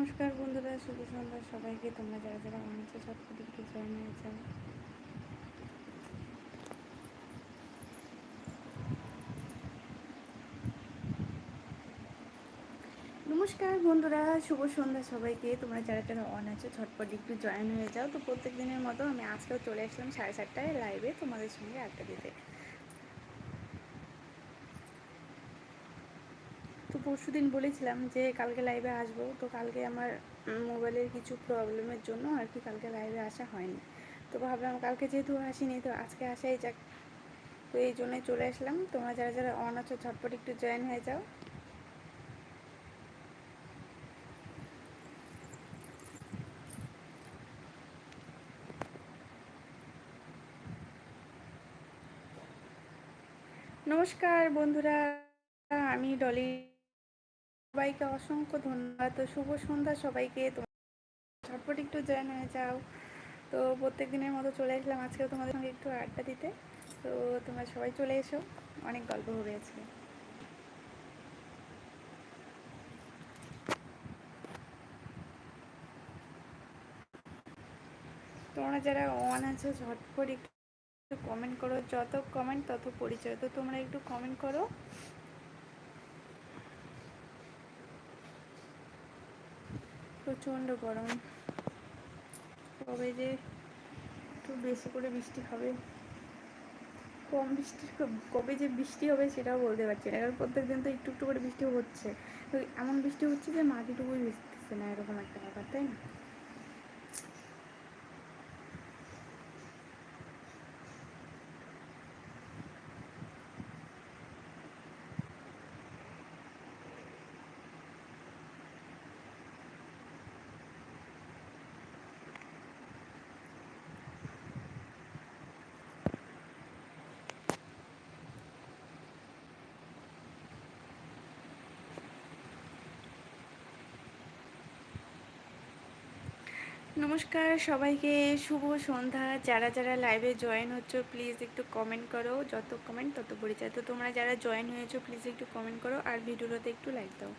নমস্কার বন্ধুরা, শুভ সন্ধ্যা সবাইকে। তোমরা যারা যারা অনেক ছটপট একটু জয়েন হয়ে যাও নমস্কার বন্ধুরা, শুভ সন্ধ্যা সবাইকে। তোমরা যারা যারা অন আছো ছটপট একটু জয়েন হয়ে যাও। তো প্রত্যেক দিনের মতো আমি আজকেও চলে আসলাম সাড়ে সাতটায় লাইভে তোমাদের সঙ্গে আড্ডা দিতে। তো পরশু দিন বলেছিলাম যে কালকে লাইভে আসব। তো কালকে আমার মোবাইলের কিছু প্রবলেমের জন্য আর কি কালকে লাইভে আসা হয়নি। তো ভাবলাম কালকে যেহেতু আসিনি, তো আজকে আসাই যাক। তো এই জন্যই চলে আসলাম। তোমরা যারা যারা অন আছো, ঝটপট একটু জয়েন হয়ে যাও। নমস্কার বন্ধুরা, আমি ডলি। সবাইকে অসংখ্য ধন্যবাদ। তো শুভ সন্ধ্যা সবাইকে। ঝটপট একটু জয়েন হয়ে যাও। তো প্রত্যেক দিনের মতো চলে আসলাম আজকেও তোমাদের সঙ্গে একটু আড্ডা দিতে। তো তোমরা সবাই চলে এসো। অনেক গল্প হবে আজকে। তোমরা যারা অন আছো, ঝটপট একটু কমেন্ট করো। যত কমেন্ট তত পরিচয়। তো তোমরা একটু কমেন্ট করো। প্রচণ্ড গরম। কবে যে একটু বেশি করে বৃষ্টি হবে, কম বৃষ্টি কবে যে বৃষ্টি হবে সেটাও বলতে পারছি না, কারণ প্রত্যেক দিন তো একটু একটু করে বৃষ্টি হচ্ছে। এমন বৃষ্টি হচ্ছে যে মাটিটুকুই ভিজতেছে না, এরকম একটা ব্যাপার, তাই না? নমস্কার সবাইকে, শুভ সন্ধ্যা। যারা যারা লাইভে জয়েন হচ্ছ প্লিজ একটু কমেন্ট করো। যত কমেন্ট তত পরিচয় তো তোমরা যারা জয়েন হয়েছো প্লিজ একটু কমেন্ট করো আর ভিডিওটাতে একটু লাইক দাও।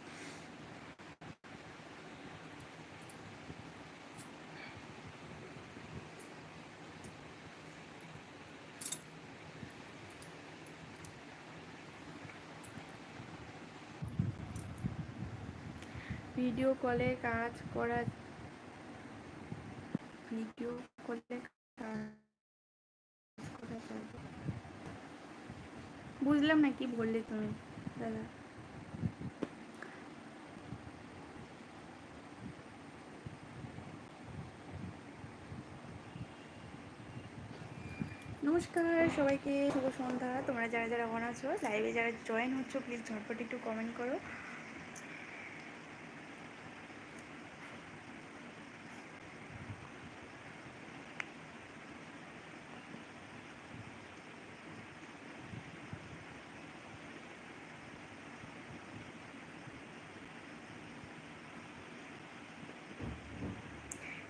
ভিডিও কলে কাজ করা ভিডিও করলে বুঝলাম না কি বললে তুমি, দাদা। নমস্কার সবাইকে, শুভ সন্ধ্যা। তোমরা যারা যারা অন আছো লাইভে যারা জয়েন হচ্ছ প্লিজ ঝটপট একটু কমেন্ট করো।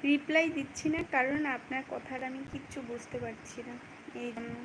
রিপ্লাই দিচ্ছি না কারণ আপনার কথার আমি কিচ্ছু বুঝতে পারছি না। এই জন্য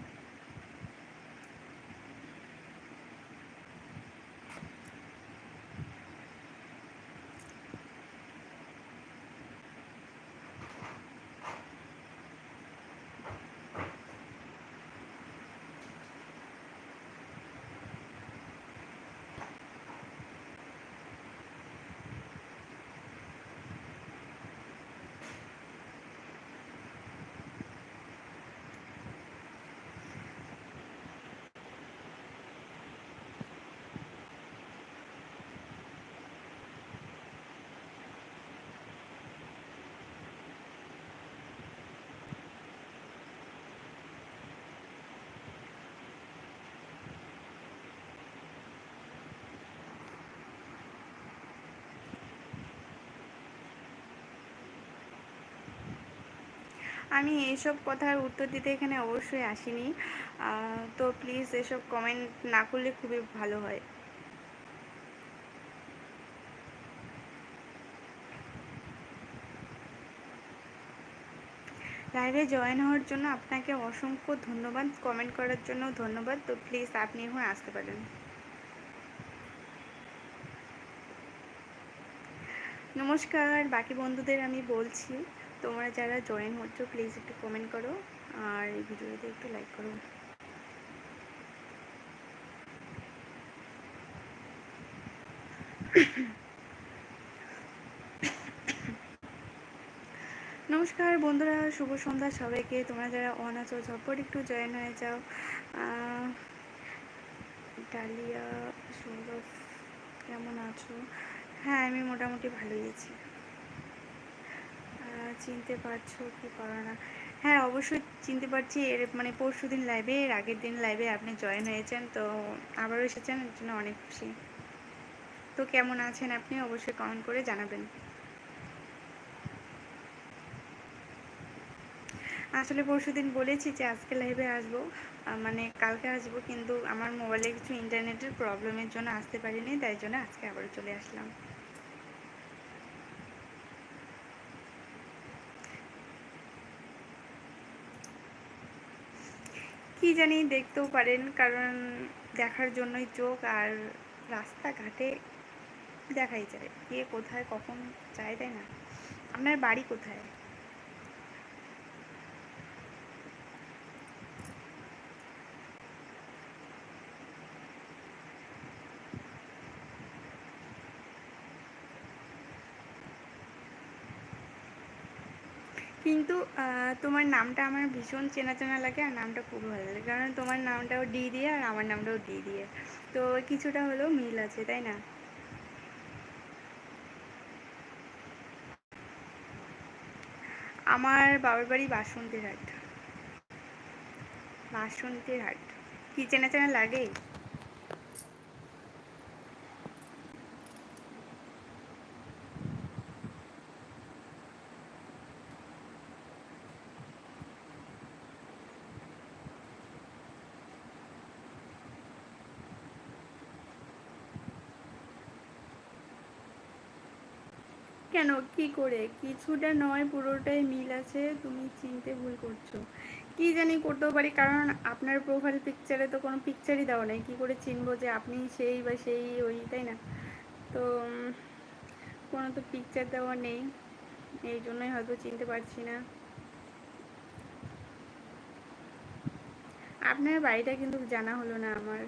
আমি এইসব কথার উত্তর দিতে এখানে অবশ্যই আসিনি। তো প্লিজ এসব কমেন্ট না করলে খুবই ভালো হয়। লাইভে জয়েন হওয়ার জন্য আপনাকে অসংখ্য ধন্যবাদ। কমেন্ট করার জন্য ধন্যবাদ। তো প্লিজ আপনি হয়ে আসতে পারেন। নমস্কার, বাকি বন্ধুদের আমি বলছি। তোমরা যারা জয়েন হচ্ছ প্লিজ একটু কমেন্ট করো আর এই ভিডিওতে একটু লাইক করো। নমস্কার বন্ধুরা, শুভ সন্ধ্যা সবাইকে। তোমরা যারা অন আছো, ঝটপট একটু জয়েন হয়ে যাও। ডালিয়া, সৌরভ, কেমন আছো? হ্যাঁ আমি মোটামুটি ভালোই আছি। চিনতে পারছ কি পারো না? হ্যাঁ অবশ্যই চিনতে পারছি। এর মানে পরশু দিন লাইভে এর আগের দিন লাইভে আপনি জয়েন হয়েছেন, তো আবারও এসেছেন, এর জন্য অনেক খুশি। তো কেমন আছেন আপনি? অবশ্যই কমেন্ট করে জানাবেন। আসলে পরশু দিন বলেছি যে আজকে লাইভে আসব। মানে কালকে আসব, কিন্তু আমার মোবাইলে কিছু ইন্টারনেটের প্রবলেমের জন্য আসতে পারিনি, তাই জন্য আজকে আবার চলে আসলাম। কি জানি দেখতেও পারেন, কারণ দেখার জন্যই চোখ আর রাস্তাঘাটে দেখাই যায়, কে কোথায় কখন চায় তাই না? আপনার বাড়ি কোথায়? কিন্তু তোমার নামটা আমার ভীষণ চেনা চেনা লাগে আর নামটা খুব ভালো লাগে। কারণ তোমার নামটাও ডি দিয়ে আর আমার নামটাও ডি দিয়ে। তো কিছুটা হলেও মিল আছে, তাই না? আমার বাবার বাড়ি বাসন্তীর হাট। বাসন্তীর হাট। কি চেনা চেনা লাগে? কেন? কি করে? কিছুটা নয়, পুরোটাই মিল আছে। তুমি চিনতে ভুল করছ। কি জানি করতেও পারি, কারণ আপনার প্রোফাইল পিকচারে তো কোনো পিকচারই দেওয়া নেই। কী করে চিনবো যে আপনি সেই বা সেই ওই, তাই না? তো কোনো তো পিকচার দেওয়া নেই। এই জন্যই হয়তো চিনতে পারছি না। আপনার বাড়িটা কিন্তু জানা হলো না আমার।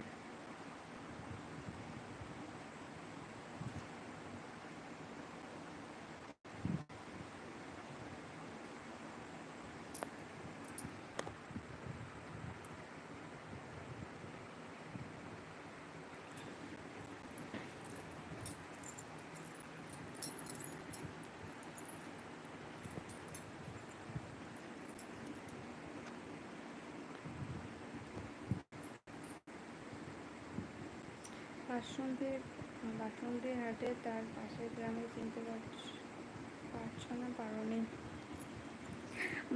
বাসন্তী বাসন্তী হাটে তার পাশের গ্রামে চিনতে পারছ না পারোনি।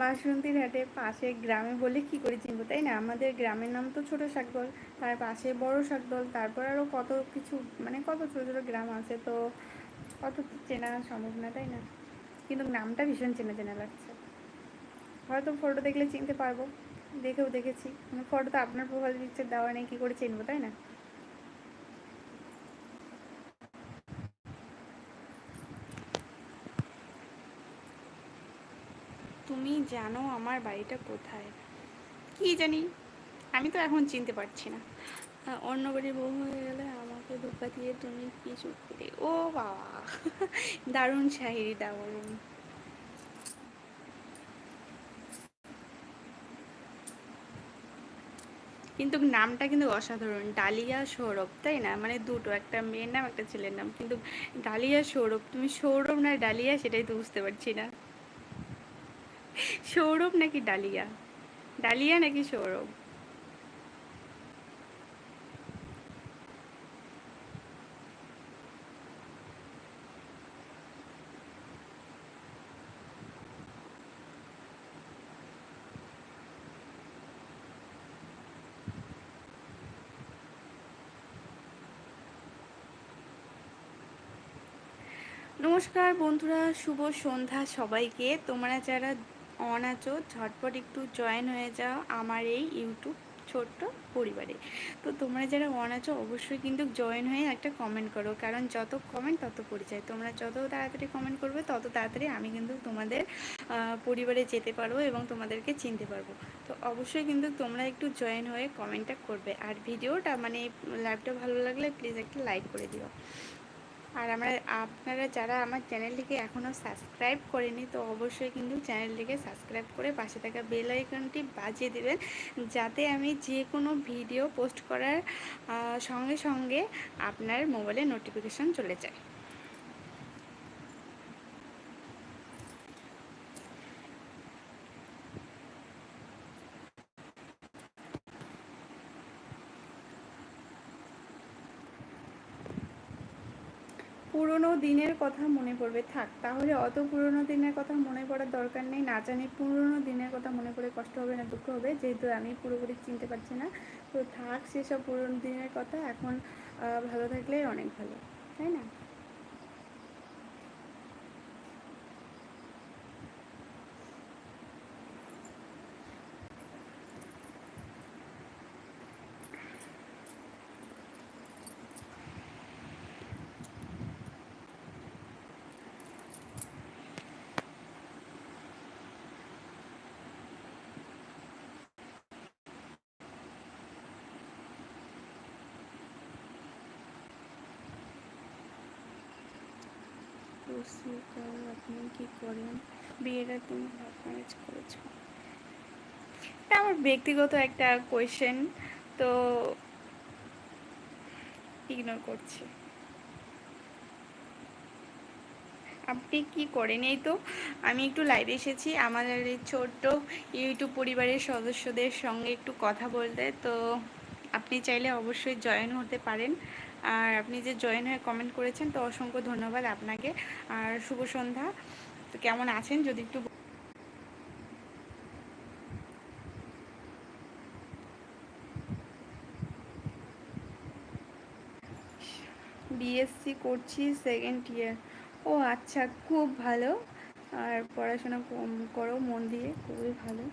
বাসন্তীর হাটে পাশে গ্রামে বলে কি করে চিনবো তাই না? আমাদের গ্রামের নাম তো ছোট শাকদল তার পাশে বড় শাকদল তারপর আরও কত কিছু মানে কত ছোট ছোট গ্রাম আছে তো কত চেনা সম্ভব না তাই না? কিন্তু নামটা ভীষণ চেনা চেনা লাগছে। হয়তো ফটো দেখলে চিনতে পারব। দেখেও দেখেছি। ফটো তো আপনার প্রোফাইল পিকচার দেওয়া নেই, কী করে চিনবো তাই না তুমি জানো আমার বাড়িটা কোথায়? কি জানি? আমি তো এখন চিনতে পারছি না। অন্য বাড়ির বউ হয়ে গেলে আমাকে ধোকা দিয়ে তুমি কিছু করে ও বাবা। দারুণ শাহিরি, দারুণ। কিন্তু নামটা কিন্তু অসাধারণ, ডালিয়া সৌরভ, তাই না? মানে দুটো, একটা মেয়ের নাম, একটা ছেলের নাম। কিন্তু ডালিয়া সৌরভ, তুমি সৌরভ না ডালিয়া সেটাই তো বুঝতে পারছি না। সৌরভ নাকি ডালিয়া? ডালিয়া নাকি সৌরভ? নমস্কার বন্ধুরা শুভ সন্ধ্যা সবাইকে। তোমরা যারা অন আছো ঝটপট একটু জয়েন হয়ে যাও আমার এই ইউটিউব ছোট্ট পরিবারে। তো তোমরা যারা অন আছো অবশ্যই কিন্তু জয়েন হয়ে একটা কমেন্ট করো। কারণ যত কমেন্ট তত পরিচয়। তোমরা যত তাড়াতাড়ি কমেন্ট করবে, তত তাড়াতাড়ি আমি কিন্তু তোমাদের পরিবারে যেতে পারব এবং তোমাদেরকে চিনতে পারব। তো অবশ্যই কিন্তু তোমরা একটু জয়েন হয়ে কমেন্টটা করবে। আর ভিডিওটা মানে লাইভটা ভালো লাগলে প্লিজ একটা লাইক করে দিও। আর আমরা, আপনারা যারা আমার চ্যানেলটিকে এখনও সাবস্ক্রাইব করেনি তো অবশ্যই কিন্তু চ্যানেলটিকে সাবস্ক্রাইব করে পাশে থাকা বেল আইকনটি বাজিয়ে দেবেন, যাতে আমি যে কোনো ভিডিও পোস্ট করার সঙ্গে সঙ্গে আপনার মোবাইলে নোটিফিকেশান চলে যায়। পুরনো দিনের কথা মনে পড়বে। থাক, তাহলে অত পুরনো দিনের কথা মনে পড়ার দরকার নেই। না জানি পুরনো দিনের কথা মনে পড়ে কষ্ট হবে না দুঃখ হবে, যেহেতু আমি পুরোপুরি চিনতে পারছি না। তো থাক, সেসব পুরনো দিনের কথা এখন ভালো থাকলে অনেক ভালো, তাই না? রসিকাল আপনি কি করেন? বিয়েটা তুমি লাভ ম্যারেজ করেছ। এটা আমার ব্যক্তিগত একটা কোয়েশ্চেন তো ইগনোর করছি। আপনি কি করেন? এই তো, আমি একটু লাইভে এসেছি, আমাদের এই ছোট্ট ইউটিউব পরিবারের সদস্যদের সঙ্গে একটু কথা বলতে, তো আপনি চাইলে অবশ্যই জয়েন হতে পারেন। আর আপনি যে জয়েন হয়ে কমেন্ট করেছেন, তো অসংখ্য ধন্যবাদ আপনাকে। আর শুভ সন্ধ্যা। তো কেমন আছেন? যদি একটু বিএসসি করছি সেকেন্ড ইয়ার ও আচ্ছা খুব ভালো। আর পড়াশোনা করো, মন দিয়ে, খুবই ভালো।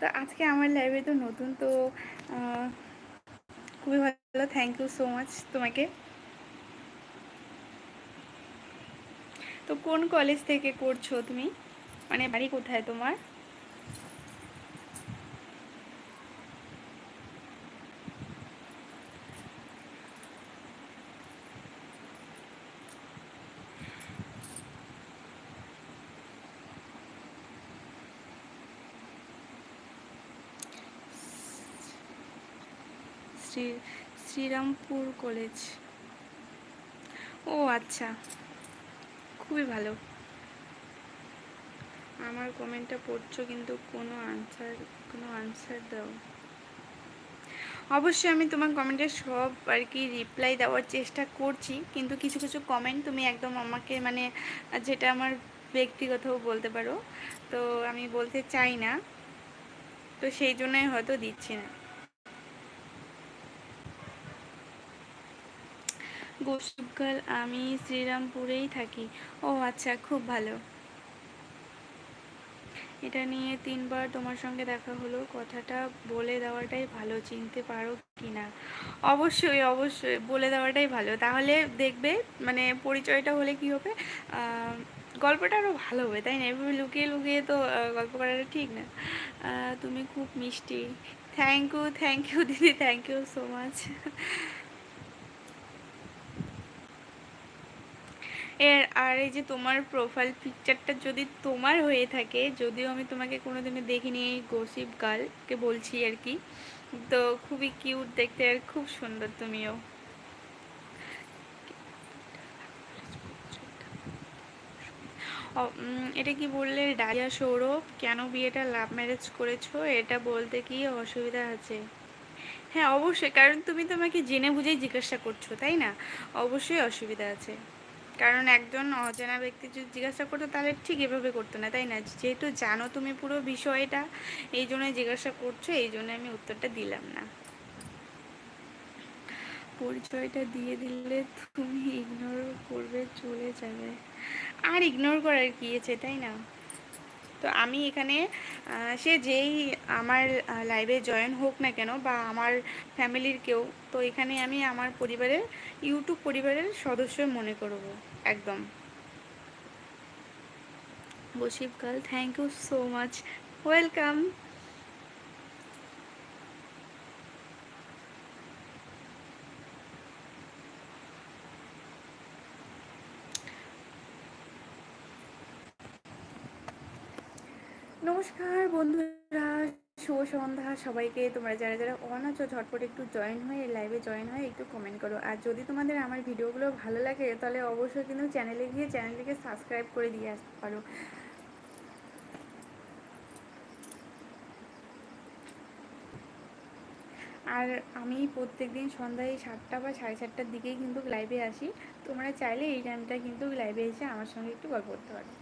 তো আজকে আমার লাইভে তো নতুন, তো খুবই ভালো থ্যাংক ইউ সো মাচ তোমাকে। তো কোন কলেজ থেকে করছ তুমি? মানে বাড়ি কোথায় তোমার শ্রী শ্রীরামপুর কলেজ। ও আচ্ছা খুবই ভালো। আমার কমেন্টটা পড়ছো কিন্তু কোনো আনসার কোনো আনসার দাও। অবশ্যই আমি তোমার কমেন্টের সব আর কি রিপ্লাই দেওয়ার চেষ্টা করছি, কিন্তু কিছু কিছু কমেন্ট তুমি একদম আমাকে মানে যেটা আমার ব্যক্তিগতও বলতে পারো। তো আমি বলতে চাই না, তো সেই জন্যই হয়তো দিচ্ছি না। গোসুকাল আমি শ্রীরামপুরেই থাকি। ও আচ্ছা খুব ভালো। এটা নিয়ে তিনবার তোমার সঙ্গে দেখা হলো। কথাটা বলে দেওয়াটাই ভালো, চিনতে পারো কি না? অবশ্যই অবশ্যই, বলে দেওয়াটাই ভালো। তাহলে দেখবে মানে পরিচয়টা হলে কি হবে? গল্পটা আরও ভালো হবে, তাই না? এভাবে লুকিয়ে লুকিয়ে তো গল্প করাটা ঠিক না। তুমি খুব মিষ্টি। থ্যাংক ইউ থ্যাংক ইউ দিদি থ্যাংক ইউ সো মাচ এর, আর এই যে তোমার প্রোফাইল পিকচারটা যদি তোমার হয়ে থাকে, যদিও আমি তোমাকে কোনোদিনও দেখিনি এই গসিপ গার্লকে বলছি আর কি, তো খুবই কিউট দেখতে আর খুব সুন্দর তুমিও। এটা কি বললে? ডালিয়া সৌরভ, কেন বিয়েটা লাভ ম্যারেজ করেছ? এটা বলতে কি অসুবিধা আছে? হ্যাঁ অবশ্যই, কারণ তুমি তোমাকে জেনে বুঝেই জিজ্ঞাসা করছ, তাই না? অবশ্যই অসুবিধা আছে। কারণ একজন অজানা ব্যক্তি যদি জিজ্ঞাসা করতো, তাহলে ঠিক এভাবে করতো না, তাই না? যেহেতু জানো তুমি পুরো বিষয়টা, এই জন্য জিজ্ঞাসা করছ, এই জন্য আমি উত্তরটা দিলাম না। পরিচয়টা দিয়ে দিলে তুমি ইগনোর করবে, চলে যাবে। আর ইগনোর করার কি আছে, তাই না? তো আমি এখানে সে যেই আমার লাইভে জয়েন হোক না কেন বা আমার ফ্যামিলির কেউ, তো এখানে আমি আমার পরিবারের ইউটিউব পরিবারের সদস্য মনে করব, একদম। বসিফ girl thank you so much welcome নমস্কার বন্ধুরা, শুভ সন্ধ্যা সবাইকে। তোমরা যারা যারা অন আছো, ঝটপট একটু জয়েন হয়ে লাইভে জয়েন হয়ে একটু কমেন্ট করো। আর যদি তোমাদের আমার ভিডিওগুলো ভালো লাগে, তাহলে অবশ্যই কিন্তু চ্যানেলে গিয়ে চ্যানেলটিকে সাবস্ক্রাইব করে দিয়ে আসতে পারো। আর আমি প্রত্যেক দিন সন্ধ্যায় সাতটা বা সাড়ে সাতটার দিকেই কিন্তু লাইভে আসি। তোমরা চাইলে এই টাইমটা কিন্তু লাইভে এসে আমার সঙ্গে একটু গল্প করতে পারো।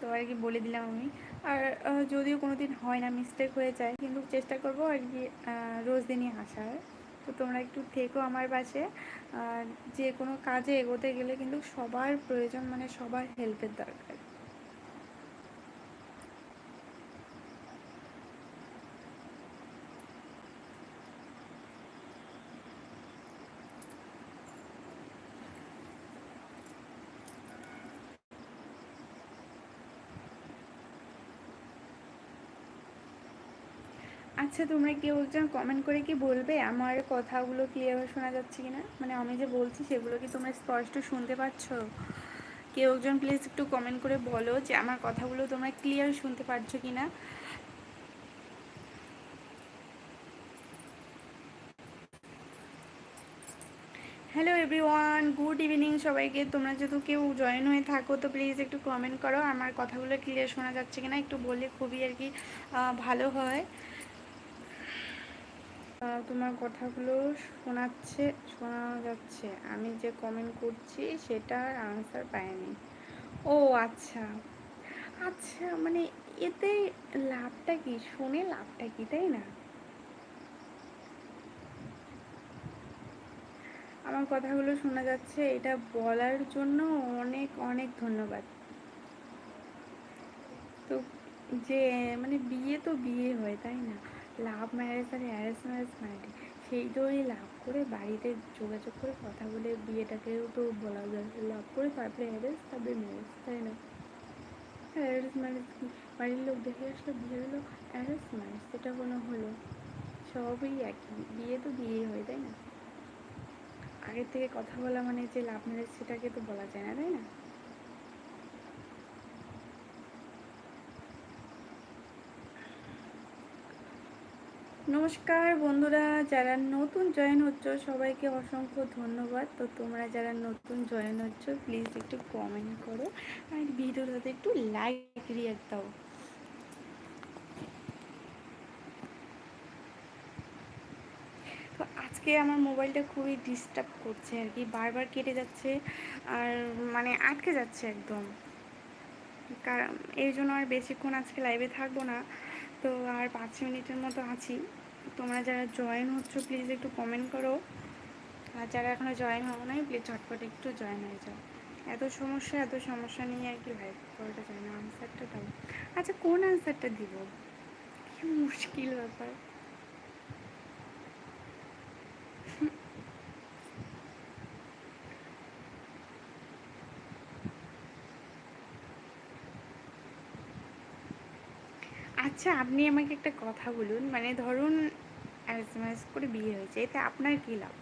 তো আর কি বলে দিলাম আমি। আর যদিও কোনো দিন হয় না মিস্টেক হয়ে যায়, কিন্তু চেষ্টা করব আর কি রোজ দিনই আসার। তো তোমরা একটু থেকো আমার পাশে। যে কোনো কাজে এগোতে গেলে কিন্তু সবার প্রয়োজন মানে সবার হেল্পের দরকার। আচ্ছা তোমরা কেউ একজন কমেন্ট করে কি বলবে? আমার কথাগুলো ক্লিয়ারভাবে শোনা যাচ্ছে কি না মানে আমি যে বলছি, সেগুলো কি তোমরা স্পষ্ট শুনতে পাচ্ছ? কেউ একজন প্লিজ একটু কমেন্ট করে বলো যে, আমার কথাগুলো তোমরা ক্লিয়ার শুনতে পারছ কি না হ্যালো এভরিওয়ান গুড ইভিনিং সবাইকে। তোমরা যেহেতু কেউ জয়েন হয়ে থাকো, তো প্লিজ একটু কমেন্ট করো, আমার কথাগুলো ক্লিয়ার শোনা যাচ্ছে কিনা? একটু বললে খুবই আর কি ভালো হয়। তোমার কথাগুলো শোনাচ্ছে শোনা যাচ্ছে। আমি যে কমেন্ট করছি সেটার আনসার পাইনি। ও আচ্ছা। আচ্ছা মানে এতে লাভটা কি? শুনে লাভটা কি, তাই না? আমার কথাগুলো শোনা যাচ্ছে, এটা বলার জন্য অনেক অনেক ধন্যবাদ। তো যে মানে বিয়ে তো বিয়ে হয়, তাই না? লাভ ম্যারেজ আর অ্যারেঞ্জ ম্যারেজ মানে সেই দই লাভ করে বাড়িতে যোগাযোগ করে কথা বলে বিয়েটাকেও তো বলা যায় লাভ করে তারপরে অ্যারেঞ্জ তারপরে ম্যারেজ, তাই না? অ্যারেঞ্জ ম্যারেজ কি? বাড়ির লোক দেখে আসলে বিয়ে হলো অ্যারেঞ্জ ম্যারেজ, সেটা কোনো হলো। সবই একই, বিয়ে তো বিয়েই হয়, তাই না? আগের থেকে কথা বলা মানে যে লাভ ম্যারেজ সেটাকে তো বলা যায় না, তাই না? নমস্কার বন্ধুরা, যারা নতুন জয়েন হচ্ছ, সবাইকে অসংখ্য ধন্যবাদ। তো তোমরা যারা নতুন জয়েন হচ্ছ প্লিজ একটু কমেন্ট করো আর ভিডিওটাতে একটু লাইক রিয়াক্ট দাও। তো আজকে আমার মোবাইলটা খুবই ডিস্টার্ব করছে আর কি, বারবার কেটে যাচ্ছে আর মানে আটকে যাচ্ছে একদম। কারণ এই জন্য আর বেশিক্ষণ আজকে লাইভে থাকব না। তো আর পাঁচ মিনিটের মতো আছি। তোমরা যারা জয়েন হচ্ছ প্লিজ একটু কমেন্ট করো। আর যারা এখনও জয়েন হব নাই প্লিজ ঝটপট একটু জয়েন হয়ে যাও। এত সমস্যা এত সমস্যা নিয়ে আর কি ভাই করাটা চাই না। আনসারটা দাও। আচ্ছা কোন আনসারটা দিব? কি মুশকিল ব্যাপার। আচ্ছা আপনি আমাকে একটা কথা বলুন। মানে ধরুন অ্যারেঞ্জ করে বিয়ে হয়েছে, এতে আপনার কী লাভ?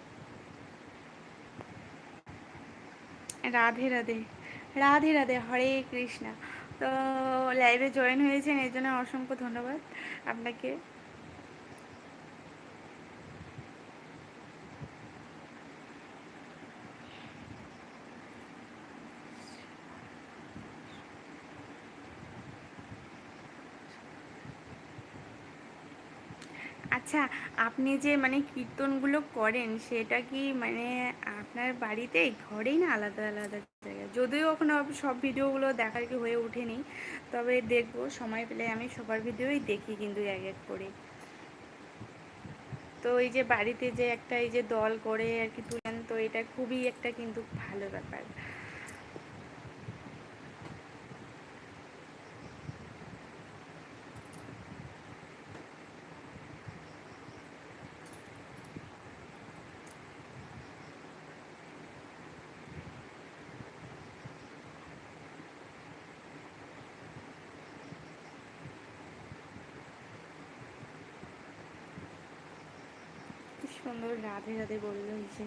রাধে রাধে। রাধে রাধে, হরে কৃষ্ণা। তো লাইভে জয়েন হয়েছেন এই জন্য অসংখ্য ধন্যবাদ আপনাকে। আচ্ছা আপনি যে মানে কীর্তনগুলো করেন, সেটা কি মানে আপনার বাড়িতে ঘরেই না আলাদা আলাদা জায়গায়? যদিও এখনও সব ভিডিওগুলো দেখার কি হয়ে ওঠেনি, তবে দেখব, সময় পেলে আমি সবার ভিডিওই দেখি কিন্তু এক এক করে। তো এই যে বাড়িতে যে একটা এই যে দল করে আর কি তুলেন, তো এটা খুবই একটা কিন্তু ভালো ব্যাপার সুন্দর রাধে রাধে বলল যে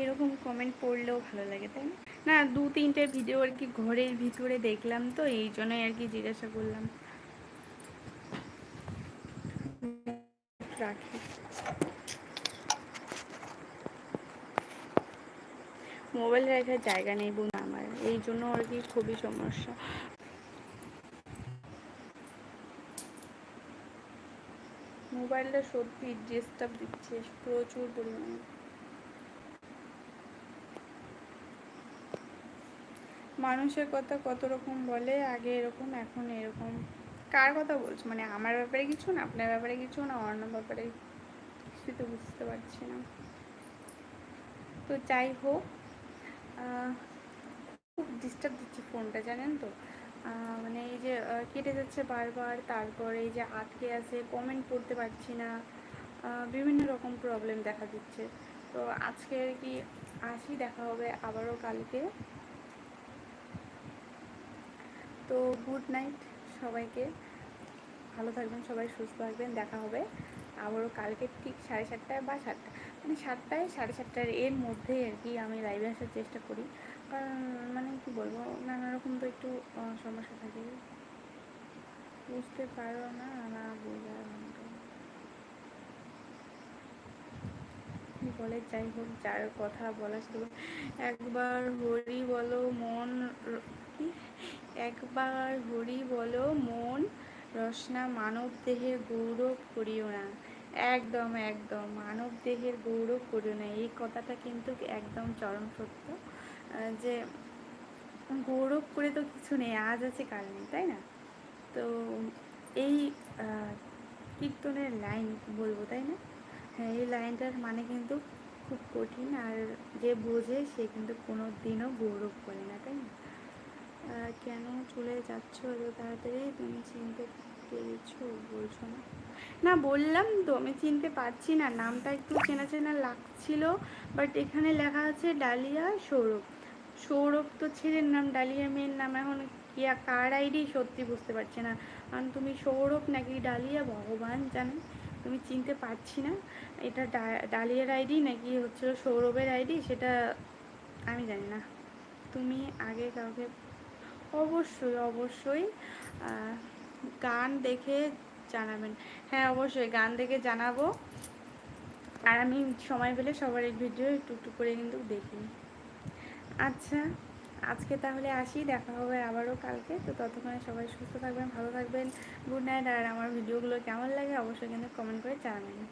এরকম কমেন্ট পড়লেও ভালো লাগে, তাই না? না, দু তিনটে ভিডিও আর কি ঘরের ভিতরে দেখলাম তো, এই জন্যই আর কি জিজ্ঞাসা করলাম। রাখি। মোবাইল রাখার জায়গা নেই বোন আমার, এই জন্য আর কি খুবই সমস্যা। মোবাইলটা সত্যি ডিস্টার্ব দিচ্ছে, প্রচুর পরিমাণে। মানুষের কথা কত রকম বলে, আগে এরকম, এখন এরকম। কার কথা বলছো? মানে আমার ব্যাপারে কিছু না, আপনার ব্যাপারে কিছু না অন্য ব্যাপারে কিছু তো বুঝতে পারছি না। তো যাই হোক খুব ডিস্টার্ব দিচ্ছে ফোনটা, জানেন তো? মানে এই যে কেটে যাচ্ছে বারবার, তারপরে এই যে আটকে আছে কমেন্ট পড়তে পারছি না বিভিন্ন রকম প্রবলেম দেখা দিচ্ছে। তো আজকে আর কি আসি, দেখা হবে আবারও কালকে। তো গুড নাইট সবাইকে। ভালো থাকবেন সবাই, সুস্থ থাকবেন, দেখা হবে আবারও কালকে ঠিক সাড়ে সাতটায় বা সাতটা মানে সাতটায়, সাড়ে সাতটার এর মধ্যে আর কি আমি লাইভে আসার চেষ্টা করি। কারণ মানে কি বলব, নানা রকম তো একটু সমস্যা থাকে। বুঝতে পারো না না বোঝার মতো বলে, যাই হোক, যার কথা বলা ছিল একবার হরি বলো, মন কি? একবার হরি বলো, মন রসনা মানব দেহের গৌরব করিও না। একদম একদম, মানব দেহের গৌরব করিও না। এই কথাটা কিন্তু একদম চরম সত্য। যে গৌরব করে তো কিছু নেই, আজ আছে, কাল নেই, তাই না? তো এই কীর্তনের লাইন বলব, তাই না? হ্যাঁ এই লাইনটার মানে কিন্তু খুব কঠিন, আর যে বোঝে সে কিন্তু কোনো দিনও গৌরব করে না, তাই না? কেন চলে যাচ্ছ এত তাড়াতাড়ি? তুমি চিনতে পেরেছ বলছো না। না, বললাম তো, আমি চিনতে পারছি না, নামটা একটু চেনা চেনা লাগছিল বাট এখানে লেখা আছে ডালিয়া সৌরভ। সৌরভ তো ছেলের নাম, ডালিয়া মেয়ের নাম। এখন কি কার আইডি? সত্যি বুঝতে পারছি না। কারণ তুমি সৌরভ নাকি ডালিয়া? ভগবান জানে। তুমি চিনতে পারছি না। এটা ডালিয়ার আইডি নাকি হচ্ছে সৌরভের আইডি? সেটা আমি জানি না। তুমি আগে কাউকে, অবশ্যই অবশ্যই গান দেখে জানাবেন। হ্যাঁ অবশ্যই, গান দেখে জানাব। আর আমি সময় পেলে সবার এই ভিডিও একটু করে কিন্তু দেখি আচ্ছা আজকে তাহলে আসি, দেখা হবে আবারও কালকে। তো ততক্ষণে সবাই সুস্থ থাকবেন, ভালো থাকবেন। গুড নাইট, আর আমার ভিডিওগুলো কেমন লাগে অবশ্যই কিন্তু কমেন্ট করে জানাবেন।